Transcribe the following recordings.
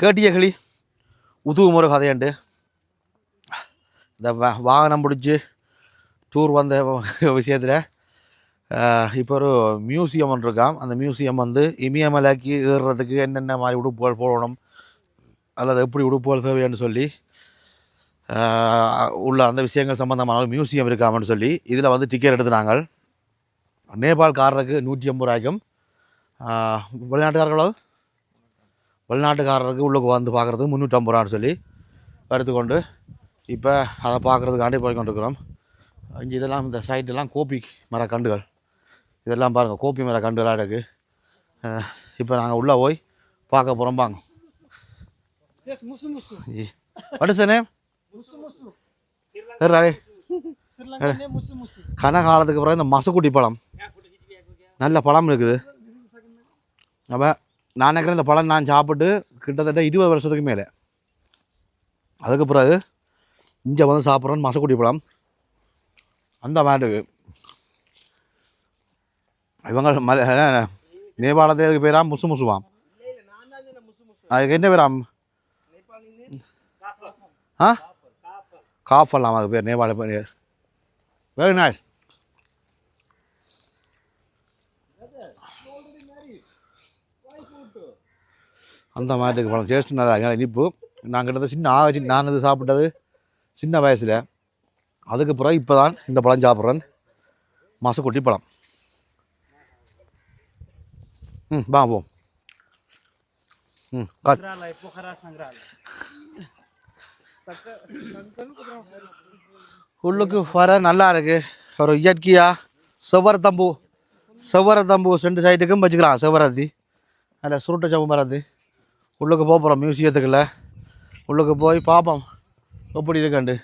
கேட்டியகளி கிளி. ஒரு கதையண்டு. இந்த வாகனம் பிடிச்சி டூர் வந்த விஷயத்தில் இப்போ ஒரு மியூசியம் ஒன்று இருக்காம். அந்த மியூசியம் வந்து இமயமலைக்கு ஏறுறதுக்கு என்னென்ன மாதிரி உடுப்புகள் போடணும் அல்லது எப்படி உடுப்புகள் தேவைன்னு சொல்லி உள்ள அந்த விஷயங்கள் சம்மந்தமான மியூசியம் இருக்காமன்னு சொல்லி இதில் வந்து டிக்கெட் எடுத்து நாங்கள் நேபாள் காரருக்கு நூற்றி ஐம்பது ரூபாய்க்கும் வெளிநாட்டுக்காரர்களோ? வெளிநாட்டுக்காரருக்கு உள்ளுக்கு வந்து பார்க்குறது முந்நூற்றம்பது ரூபான்னு சொல்லி எடுத்துக்கொண்டு இப்போ அதை பார்க்குறதுக்காண்டி போய் கொண்டிருக்கிறோம் இங்கே இதெல்லாம் இந்த சைட்டெல்லாம் கோபி மர கண்டுகள் இதெல்லாம் பாருங்கள் கோபி மர கண்டுகளாக இருக்குது இப்போ நாங்கள் உள்ளே போய் பார்க்க போகிறோம் musu. What is name. கன காலத்துக்கு பிறகு இந்த மசக்குட்டி பழம். நல்ல பழம் இருக்குது. அப்போ நான் நினைக்கிறேன் இந்த பழம் நான் சாப்பிட்டு கிட்டத்தட்ட இருபது வருஷத்துக்கு மேலே. அதுக்கு பிறகு இங்கே வந்து சாப்பிட்றோன்னு மசக்குடி பழம். அந்த மாதிரி. இவங்க மல நேபாளத்துக்கு பேராம் முசு முசுவாம் அதுக்கு என்ன பேராம் ஆ? காஃபல்லாம் அதுக்கு பேர் நேபாள பேர். வெரி நைஸ் அந்த மாதிரி இருக்கு. பழம் டேஸ்ட் நல்லா இருக்கு. இனிப்பு. நான் கிட்டத்தட்ட சின்ன ஆக நான் இது சாப்பிட்டது. சின்ன வயசில். அதுக்கு பிறகு இப்போ தான் இந்த பழம் சாப்பிட்றேன். மசக்குட்டி பழம். ம் வா போ. ம் காட் உள்ளுக்கு வர நல்லா இருக்கு. ஒரு இயற்கையாக செவ்வரத்தம்பூ செவ்வரத்தம்பூ ரெண்டு சைட்டுக்கும் வச்சுக்கலாம். செவ்வரத்தி அதில் சுருட்ட சம்பு மரத்து. உள்ளுக்கு போக போகிறோம் மியூசியத்துக்குள்ளே. உள்ளுக்கு போய் பார்ப்போம் எப்படி இருக்காண்டு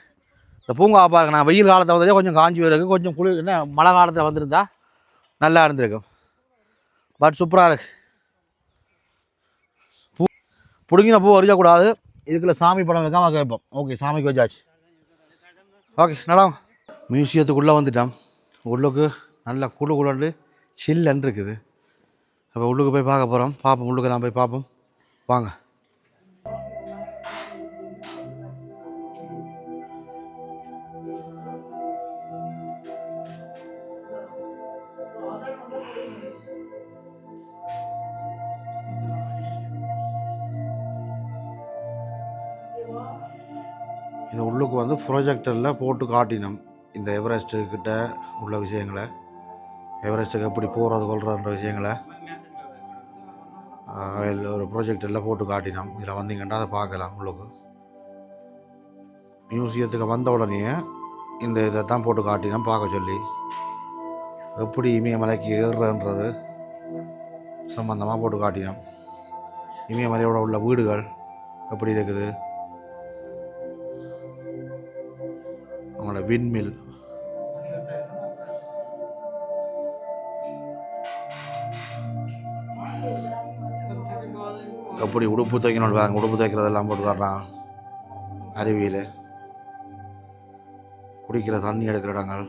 இந்த பூங்கா பாருங்க நான் வெயில் காலத்தில் வந்ததே கொஞ்சம் காஞ்சி இருக்குது கொஞ்சம் குளிர் என்ன மழை காலத்தில் வந்திருந்தா நல்லா இருந்திருக்கும். பட் சூப்பராக இருக்கு. பூ பிடுங்கின பூ அறியக்கூடாது இதுக்குள்ள சாமி படம் வைக்காம கேட்போம். ஓகே சாமிக்கு வச்சாச்சு. ஓகே நல்லா மியூசியத்துக்குள்ளே வந்துட்டோம். உள்ளுக்கு நல்ல குழு குழண்டு சில்லன் இருக்குது. அப்போ உள்ளுக்கு போய் பார்க்க போகிறோம் பார்ப்போம் உள்ளுக்கு நான் போய் பார்ப்போம் வாங்க. இந்த உள்ளுக்கு வந்து ப்ரொஜெக்டரில் போட்டு காட்டினோம். இந்த எவரெஸ்ட்டுக்கிட்ட உள்ள விஷயங்களை. எவரெஸ்ட்டுக்கு எப்படி போகிறது கொள்றதுன்ற விஷயங்களை. ஒரு ப்ரொஜெக்ட் எல்லாம் போட்டு காட்டினோம். இதில் வந்தீங்கன்னா அதை பார்க்கலாம் உங்களுக்கு. மியூசியத்துக்கு வந்த உடனே இந்த இதை தான் போட்டு காட்டினோம் பார்க்க சொல்லி. எப்படி இமயமலைக்கு ஏறுறன்றது சம்மந்தமாக போட்டு காட்டினோம். இமயமலையோட உள்ள வீடுகள் எப்படி இருக்குது? அவங்களோட விண்மில் எப்படி உடுப்பு தைக்கணும் பாருங்க உடுப்பு தைக்கிறதெல்லாம் போட்டு காட்டுறான் அருவியில். குடிக்கிற தண்ணி எடுக்கிற இடங்கள்.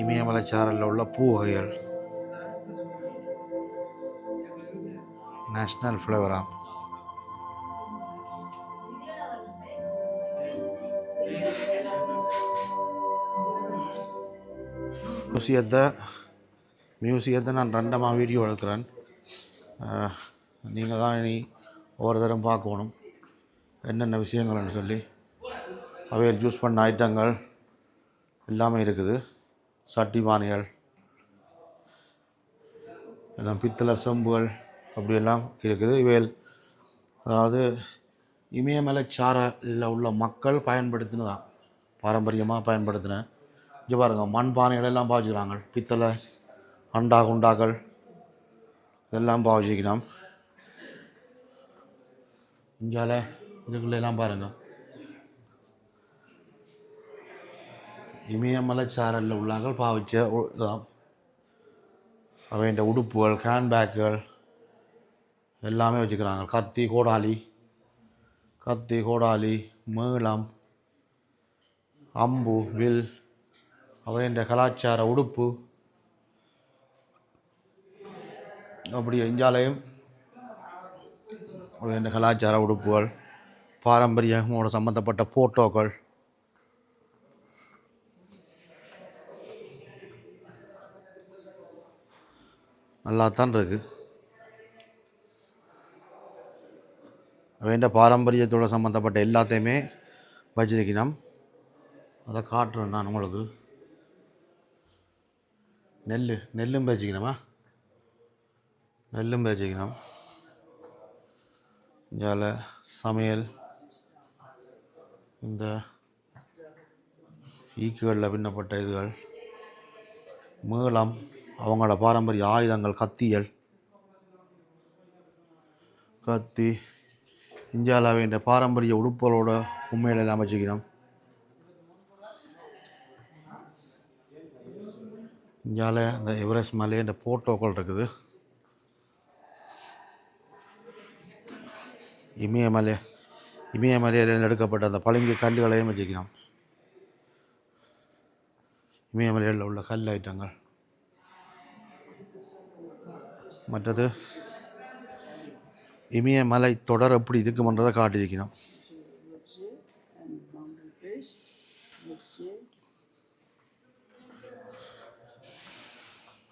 இமயமலைச்சாரலில் உள்ள பூ வகைகள். நேஷ்னல் ஃப்ளவரா மியூசியத்தை மியூசியத்தை நான் ரெண்டமாக வீடியோ எடுக்கிறேன் நீங்கள் தான் இனி ஒவ்வொரு தரம் பார்க்கணும். என்னென்ன விஷயங்கள்னு சொல்லி. அவையில் ஜூஸ் பண்ண ஐட்டங்கள் எல்லாமே இருக்குது. சட்டி பானைகள் எல்லாம் பித்தளை செம்புகள் அப்படியெல்லாம் இருக்குது. இவையில் அதாவது இமயமலை சாரில் உள்ள மக்கள் பயன்படுத்தினதான் பாரம்பரியமாக பயன்படுத்தின இங்கே பாருங்கள் மண் பானைகள் பாவிச்சுக்கிறாங்க. பித்தளை அண்டா குண்டாக்கள் இதெல்லாம் பாவிச்சிக்கலாம் இஞ்சால இதுக்குள்ளெல்லாம் பாருங்கள் இமயமலை சாரலில் உள்ளார்கள் பாவிச்ச உ- இதான். அவன் உடுப்புகள் ஹேண்ட்பேக்குகள் எல்லாமே வச்சுக்கிறாங்க. கத்தி கோடாலி கத்தி கோடாலி மேளம் அம்பு வில் அவன் கலாச்சார உடுப்பு. அப்படி எஞ்சாலையும் அவன் கலாச்சார உடுப்புகள் பாரம்பரியமோட சம்மந்தப்பட்ட ஃபோட்டோக்கள் நல்லா தான் இருக்குது அவன் பாரம்பரியத்தோட சம்மந்தப்பட்ட எல்லாத்தையுமே வச்சிருக்கணும் அதை காட்டுறேன் நான் உங்களுக்கு. நெல் நெல்லும் பேச்சிக்கணுமா நெல்லும் பேச்சிக்கணும் இந்தியாவில் சமையல் இந்த ஈக்குகளில் பின்னப்பட்ட இதுகள் மேளம் அவங்களோட பாரம்பரிய ஆயுதங்கள் கத்திகள் கத்தி இந்தியாவில் வேண்டிய பாரம்பரிய உடுப்புகளோட உண்மையில எல்லாம் இங்கால அந்த எவரெஸ்ட் மலை இந்த போட்டோக்கள் இருக்குது. இமயமலை இமயமலையில் எடுக்கப்பட்ட அந்த பளிங்கு கல்லுகளையும் வச்சுக்கணும். இமயமலையில் உள்ள கல் ஐட்டங்கள். மற்றது இமயமலை தொடர் எப்படி இருக்குமன்றதை காட்டியிருக்கணும்.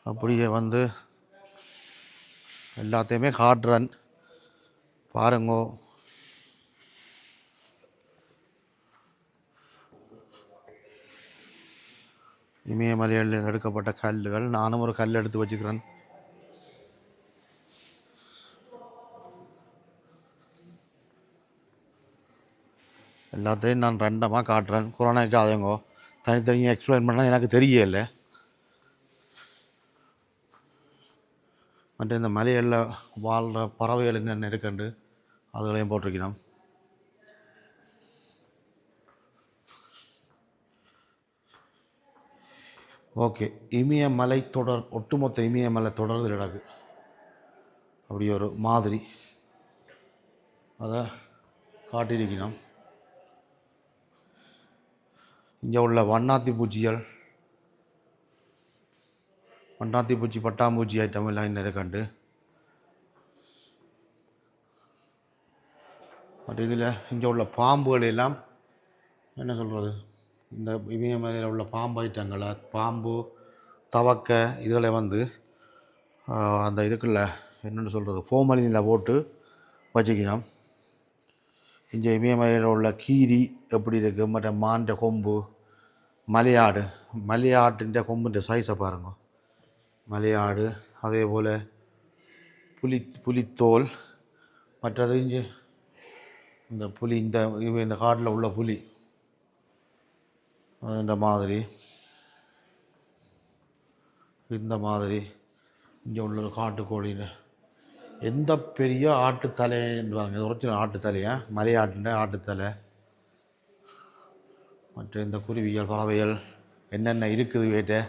அப்படியே வந்து எல்லாத்தையுமே காட்டுறேன். பாருங்கோ. இமயமலையில் எடுக்கப்பட்ட கல்லுகள். நானும் ஒரு கல் எடுத்து வச்சுக்கிறேன். எல்லாத்தையும் நான் ரெண்டமாக காட்டுறேன். கொரோனாக்காதங்கோ தனித்தனியாக எக்ஸ்பிளைன் பண்ணால் எனக்கு தெரியல மற்ற இந்த மலைகளில் வாழ்கிற பறவைகள் என்னென்ன இருக்குண்டு அதுகளையும் போட்டிருக்கணும் ஓகே இமயமலை தொடர் ஒட்டுமொத்த இமயமலை தொடர் கிடக்கு. அப்படி ஒரு மாதிரி அதை காட்டியிருக்கணும் இங்கே உள்ள வண்ணாத்தி பூச்சிகள் മണ്ണാത്തിപ്പൂച്ചി പട്ടാമ്പൂച്ചി ഐറ്റമെല്ലാം ഇന്നലെ കണ്ട് மற்ற இதில் இங்கே உள்ள பாம்புகள் எல்லாம் என்ன சொல்கிறது இந்த இமயமலையில் உள்ள பாம்பு ஐட்டங்களை? பாம்பு தவக்க இதுகளை வந்து அந்த இதுக்குள்ள என்னென்னு சொல்கிறது ஃபோமலினில் போட்டு வச்சுக்கணும் இங்கே இமயமலையில் உள்ள கீரி எப்படி இருக்குது மற்ற மாண்ட கொம்பு மலையாடு. மலையாட்டின் கொம்புன்ற சைஸை பாருங்கள் மலையாடு அதே போல் புலி புலித்தோல் மற்றது இங்கே இந்த புலி இந்த இந்த காட்டில் உள்ள புலி இந்த மாதிரி இந்த மாதிரி இங்கே உள்ள காட்டுக்கோழின்னு. எந்த பெரிய ஆட்டுத்தலைன்னு பாருங்க இது ஒரிஜினல் ஆட்டுத்தலையா? மலையாட்டுன்ற ஆட்டுத்தலை. மற்ற இந்த குருவிகள் பறவைகள் என்னென்ன இருக்குது வேட்டை?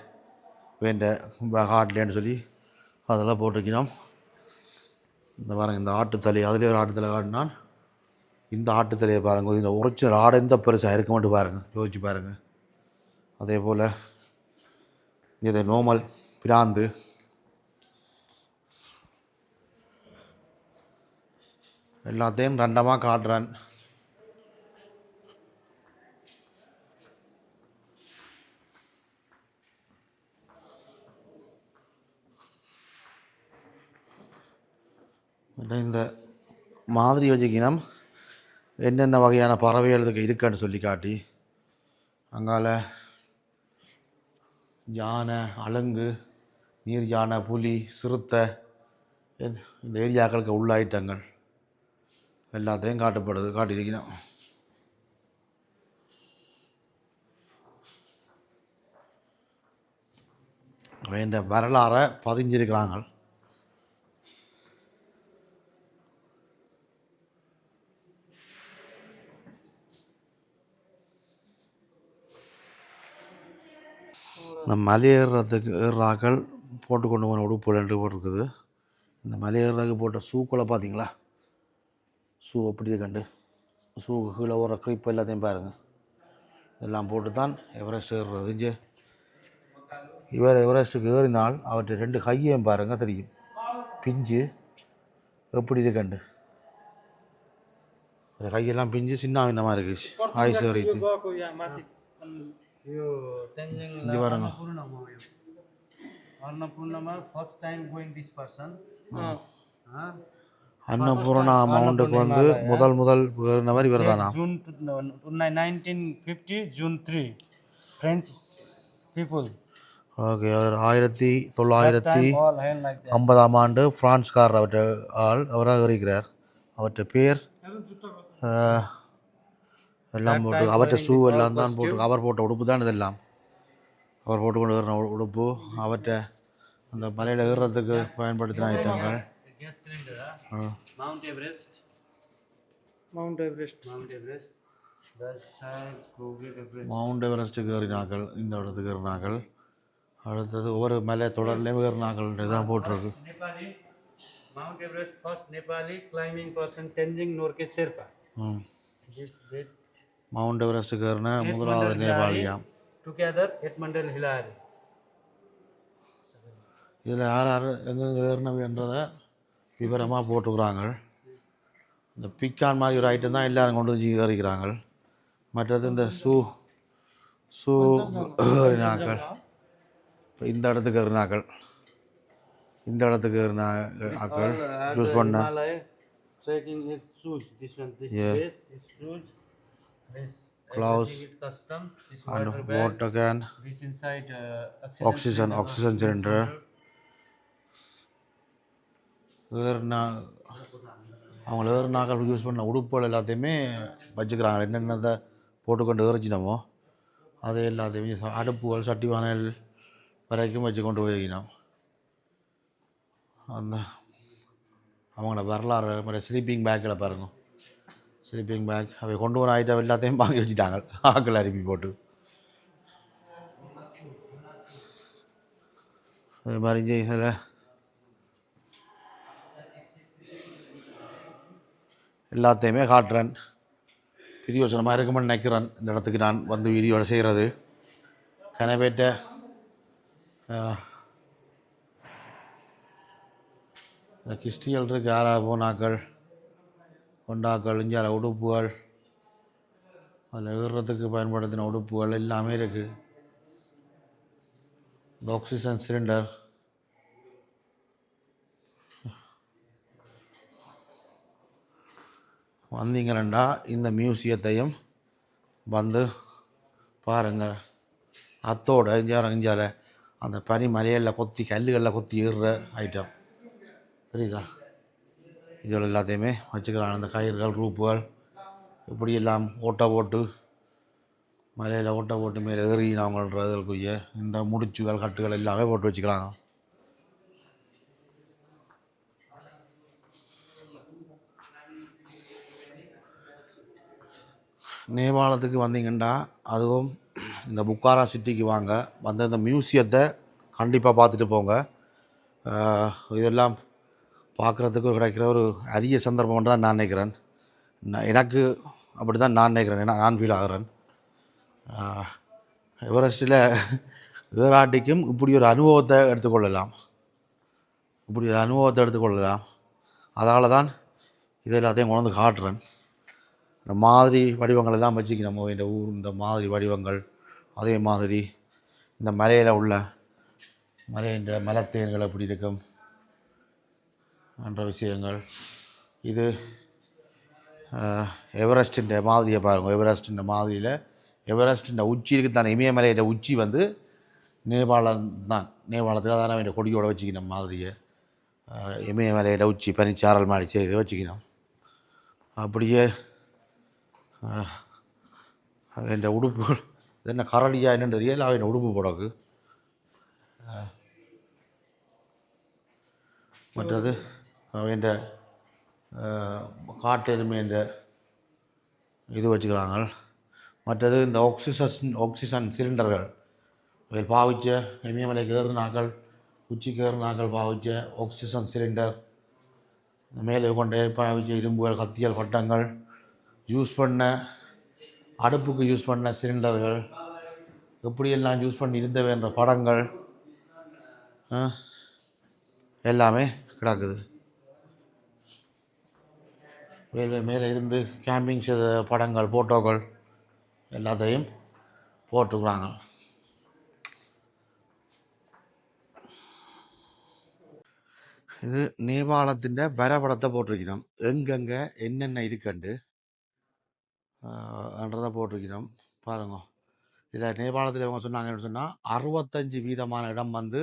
வேண்ட ஹார்ட்லேன்னு சொல்லி அதெல்லாம் போட்டிருக்கணும் இந்த பாருங்கள் இந்த ஆட்டுத்தலை அதுலேயே ஒரு ஆட்டுத்தலை காட்டினான். இந்த ஆட்டுத்தலையை பாருங்கள் இந்த ஒரிஜினல் ஆடை எந்த பெருசாக இருக்க மட்டும் பாருங்கள் யோசிச்சு பாருங்கள் அதே போல் இது நோமல் பிராந்து. எல்லாத்தையும் ரெண்டமாக காட்டுறேன். மற்ற இந்த மாதிரி வச்சுக்கினம் என்னென்ன வகையான பறவைகள் இதுக்கு இருக்குன்னு சொல்லி காட்டி. அங்கால யானை அலங்கு நீர் யானை புலி சிறுத்தை இந்த- இந்த ஏரியாக்களுக்கு உள்ள ஐட்டங்கள். எல்லாத்தையும் காட்டப்படுது காட்டியிருக்கணும். வேண்ட வரலாறை பதிஞ்சிருக்கிறாங்க. இந்த மலை ஏறுறதுக்கு போட்டு கொண்டு போன உடுப்பு ரெண்டு போட்டிருக்குது. இந்த மலை ஏறுறதுக்கு போட்ட ஷூக்களை பார்த்தீங்களா? ஷூ அப்படி கண்டு? ஷூ கீழே ஒரு க்ரீப் எல்லாத்தையும் பாருங்கள் இதெல்லாம் போட்டு தான் எவரெஸ்ட் ஏறுறது. இங்கே இவர் எவரெஸ்ட்டுக்கு ஏறினால் அவற்றை ரெண்டு கையையும் பாருங்கள் தெரியும். பிஞ்சு எப்படி இது அந்த கையெல்லாம் பிஞ்சு சின்ன விண்ணமாக இருக்கு. ஆயுசு ஏறிட்டு. ஐயோ தெரிஞ்சுங்களா அன்னபூர்ணம் ஓவியம் அன்னபூர்ணமா first time going this person Annapurna அமௌண்ட்டுக்கு வந்து முதல் முதல் போயிருந்தவர் இவர் தானா June nineteen fifty June three friends people okay அவர் ஆயிரத்தி தொள்ளாயிரத்தி ஐம்பதாம் ஆண்டு பிரான்ஸ்கார் அவற்றை ஆள் அவராக இருக்கிறார் அவற்றை பேர் எல்லாம் போட்டு அவர்கிட்ட ஷூ எல்லாம் தான் போட்டு அவர் போட்ட உடுப்பு தான் இதெல்லாம். அவர் போட்டு கொண்டு வர உடுப்பு அவர்கிட்ட அந்த மலையில் ஏறுறதுக்கு பயன்படுத்தின ஐட்டங்கள். Mount Everest Mount Everest Mount Everest Mount எவரெஸ்ட்டுக்கு ஏறினார்கள். இந்த இடத்துக்கு ஏறினார்கள். அடுத்தது ஒவ்வொரு மலை தொடர்லேயும் ஏறினார்கள். தான் போட்டிருக்கு. Mount Everest first Nepali climbing person Tenzing Norgay Sherpa ம். திஸ் மவுண்ட் எவரெஸ்ட்டுக்காரன முதலாவது நேபாளியாம் டுகெதர் எட்மண்டல் ஹிலாரி இதில் யார் யார் எங்கெங்கே ஏறினவின்றதை விவரமாக போட்டுக்கிறாங்க இந்த பிக்கான் மாதிரி ஒரு ஐட்டம் தான் எல்லோரும் கொண்டு வந்து ஏறிக்கிறாங்க. மற்றது இந்த சூ சூ ஏறினாக்கள் இப்போ இந்த இடத்துக்கு ஏறினாக்கள் இந்த இடத்துக்கு ஏறினாக்கள் சூஸ் பண்ண. Gloves. and water can inside uh, oxygen oxygen cylinder ஏறினா அவங்க ஏறினாக்கள் யூஸ் பண்ண உடுப்புகள் எல்லாத்தையுமே வச்சுக்கிறாங்க. என்னென்னதை போட்டுக்கொண்டு ஏறிச்சினமோ அதை எல்லாத்தையுமே அடுப்புகள் சட்டி வானல் வரைக்கும் வச்சு கொண்டு போயிருக்கணும் அந்த அவங்களோட வரலாறு மாதிரி ஸ்லீப்பிங் பேக்கில் பாருங்க. ஸ்லீப்பிங் பேக் அவை கொண்டு வர ஐட்டம் எல்லாத்தையும் வாங்கி வச்சுட்டாங்க ஆக்கள் அனுப்பி போட்டு அது மாதிரி இதில் எல்லாத்தையுமே காட்டுறேன் பிரியோசனமாக இருக்குமென்னு நினைக்கிறேன் இந்த இடத்துக்கு நான் வந்து வீடியோவில் செய்கிறது கனவேட்ட கிறிஸ்டியல் இருக்கு யாரா போனாக்கள் கொண்டாக்கள் இஞ்சால உடுப்புகள் அதில் ஏறுறதுக்கு பயன்படுத்தின உடுப்புகள் எல்லாமே இருக்குது இந்த ஆக்சிஜன் சிலிண்டர் வந்தீங்களா இந்த மியூசியத்தையும் வந்து பாருங்கள் அத்தோட இஞ்சார இஞ்சால அந்த பனி மலையில் கொத்தி கல்லுகளில் கொத்தி ஏறுற ஐட்டம் புரியுதா? இதில் எல்லாத்தையுமே வச்சுக்கலாம். அந்த கயிறுகள் ரூப்புகள் இப்படி எல்லாம் ஓட்டை போட்டு மலையில் ஓட்டை போட்டு மேலே ஏறினவங்கன்றதுக்குரிய இந்த முடிச்சுகள் கட்டுகள் எல்லாமே போட்டு வச்சுக்கலாம். நேபாளத்துக்கு வந்தீங்கன்னா அதுவும் இந்த புக்காரா சிட்டிக்கு வாங்க. வந்து இந்த மியூசியத்தை கண்டிப்பாக பார்த்துட்டு போங்க. இதெல்லாம் பார்க்குறதுக்கு ஒரு கிடைக்கிற ஒரு அரிய சந்தர்ப்பம் தான் நான் நினைக்கிறேன். நான் எனக்கு அப்படி தான் நான் நினைக்கிறேன். ஏன்னா நான் ஃபீல் ஆகிறேன் ஆஹ் எவரெஸ்ட்டில் இப்படி ஒரு அனுபவத்தை எடுத்துக்கொள்ளலாம். இப்படி ஒரு அனுபவத்தை எடுத்துக்கொள்ளலாம். அதால் தான் இது எல்லாத்தையும் கொண்டு வந்து காட்டுறேன். இந்த மாதிரி வடிவங்கள் எல்லாம் வச்சுக்கணும். இந்த ஊர் இந்த மாதிரி வடிவங்கள் அதே மாதிரி இந்த மலையில் உள்ள மலையின் மலத்தேன்கள் எப்படி இருக்கும். என்ற விஷயங்கள். இது எவரெஸ்டின் மாதிரியை பாருங்கள் எவரெஸ்டின் மாதிரியில் எவரெஸ்டின் உச்சி இருக்குது தானே இமயமலையோட உச்சி வந்து நேபாளம் தான். நேபாளத்துக்கு அதான அவன் கொடியோட வச்சுக்கணும் மாதிரியை ஆஹ், உச்சி பனிச்சாரல் மாதிரி செய்து வச்சுக்கணும் அப்படியே அவன் உடுப்பு என்ன கரடியா என்னன்றது இல்லை அவன் உடுப்பு போடக்கு. மற்றது அவன் காட்டெருமைன்ற இது வச்சுக்கிறாங்க மற்றது இந்த ஆக்சிசன் ஆக்சிஜன் சிலிண்டர்கள் அவை பாவிச்ச இமயமலை ஏறுனாக்கள் உச்சி ஏறுனாக்கள் பாவிச்ச ஆக்சிஜன் சிலிண்டர் மேலே கொண்டே பாவிச்ச இரும்புகள் கத்தியல் பட்டங்கள். யூஸ் பண்ண அடுப்புக்கு யூஸ் பண்ண சிலிண்டர்கள் எப்படியெல்லாம் யூஸ் பண்ணி இருந்தவைன்ற படங்கள் எல்லாமே கிடக்குது. மேலே மேலே இருந்து கேம்பிங் செய்த படங்கள் ஃபோட்டோக்கள் எல்லாத்தையும் போட்டுக்கிறாங்க இது நேபாளத்தின் வரைபடத்தை போட்டிருக்கிறோம். எங்கெங்கே என்னென்ன இருக்குண்டு என்றதை போட்டிருக்கிறோம். பாருங்க. இதில் நேபாளத்தில் இவங்க சொன்னாங்கன்னு சொன்னால் அறுபத்தஞ்சு வீதமான இடம் வந்து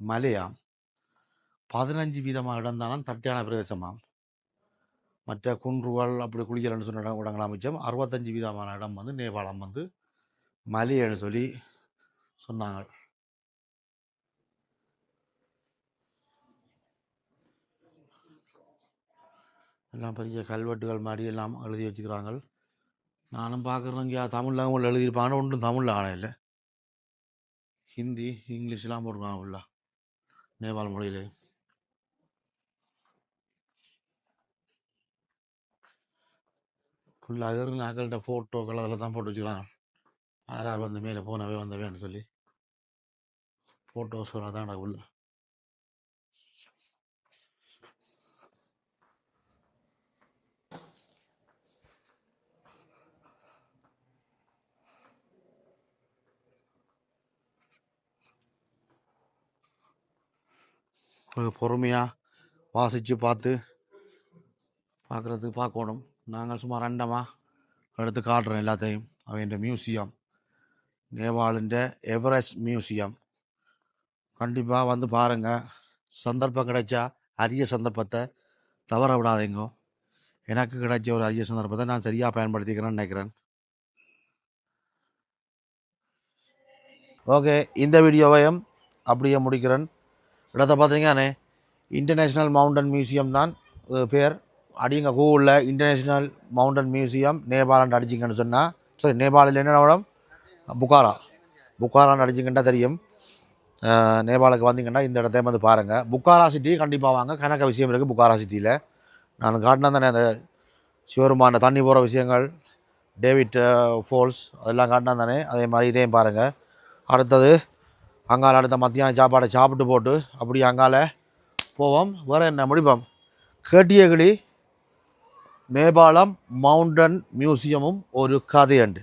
மலையாம். பதினஞ்சு வீதமான இடம் தானே தட்டியான பிரதேசமாம். மற்ற குன்றுகள் அப்படி குளிக்கலன்னு சொன்ன இடம் இடங்கள் அமைச்சம். அறுபத்தஞ்சு வீதமான இடம் வந்து நேபாளம் வந்து மலைன்னு சொல்லி சொன்னாங்க. எல்லாம் பெரிய கல்வெட்டுகள் மாதிரி எல்லாம் எழுதி வச்சுக்கிறாங்க நானும் பார்க்குறேன் இங்கே. தமிழில் அவங்க எழுதியிருப்பாங்க. ஒன்றும் தமிழில் ஆனால் இல்லை. ஹிந்தி இங்கிலீஷ்லாம் போடுவாங்க உள்ள. நேபாள மொழியிலே. ஃபுல்லாக அது இருந்து ஆக்கள்கிட்ட ஃபோட்டோக்கள் அதில் தான் போட்டு வச்சுக்கலாம். யார் யார் வந்து மேலே போனவே வந்தவேன்னு சொல்லி. ஃபோட்டோஸ் அதான் உள்ள. பொறுமையாக வாசித்து பார்த்து பார்க்குறதுக்கு பார்க்கணும். நாங்கள் சும்மா ரெண்டமாக எடுத்து காட்டுறோம் எல்லாத்தையும். அவன் மியூசியம் நேபாளின் எவரெஸ்ட் மியூசியம் கண்டிப்பாக வந்து பாருங்கள் சந்தர்ப்பம் கிடைச்சா அரிய சந்தர்ப்பத்தை தவற விடாதீங்க. எனக்கு கிடைச்ச ஒரு அரிய சந்தர்ப்பத்தை நான் சரியாக பயன்படுத்திக்கிறேன்னு நினைக்கிறேன். ஓகே இந்த வீடியோவையும் அப்படியே முடிக்கிறேன். இடத்த பார்த்தீங்கன்னே இன்டர்நேஷ்னல் மவுண்டன் மியூசியம் தான் பேர். அடிங்க கூகுளில் இன்டர்நேஷ்னல் மவுண்டன் மியூசியம் நேபாளன் அடிச்சிங்கன்னு சொன்னால் சரி நேபாளில் என்ன இடம் புகாரா. புகாரான்னு அடிச்சிங்கன்னா தெரியும். நேபாளுக்கு வந்தீங்கன்னா இந்த இடத்தையும் வந்து பாருங்கள் புக்காரா சிட்டி கண்டிப்பாக வாங்க. கணக்க விஷயம் இருக்குது புக்காரா சிட்டியில். நான் காட்டினா தானே அந்த சிவருமான தண்ணி போகிற விஷயங்கள் டேவிட் ஃபோல்ஸ் அதெல்லாம் காட்டினா தானே. அதே மாதிரி இதையும் பாருங்கள் அடுத்தது அங்கால அடுத்த மத்தியானம் சாப்பாடை சாப்பிட்டு போட்டு அப்படி அங்கால போவோம். வேறு என்ன முடிப்போம்? கேட்டியகிளி நேபாளம் மவுண்டன் மியூசியமும் ஒரு கதையண்டு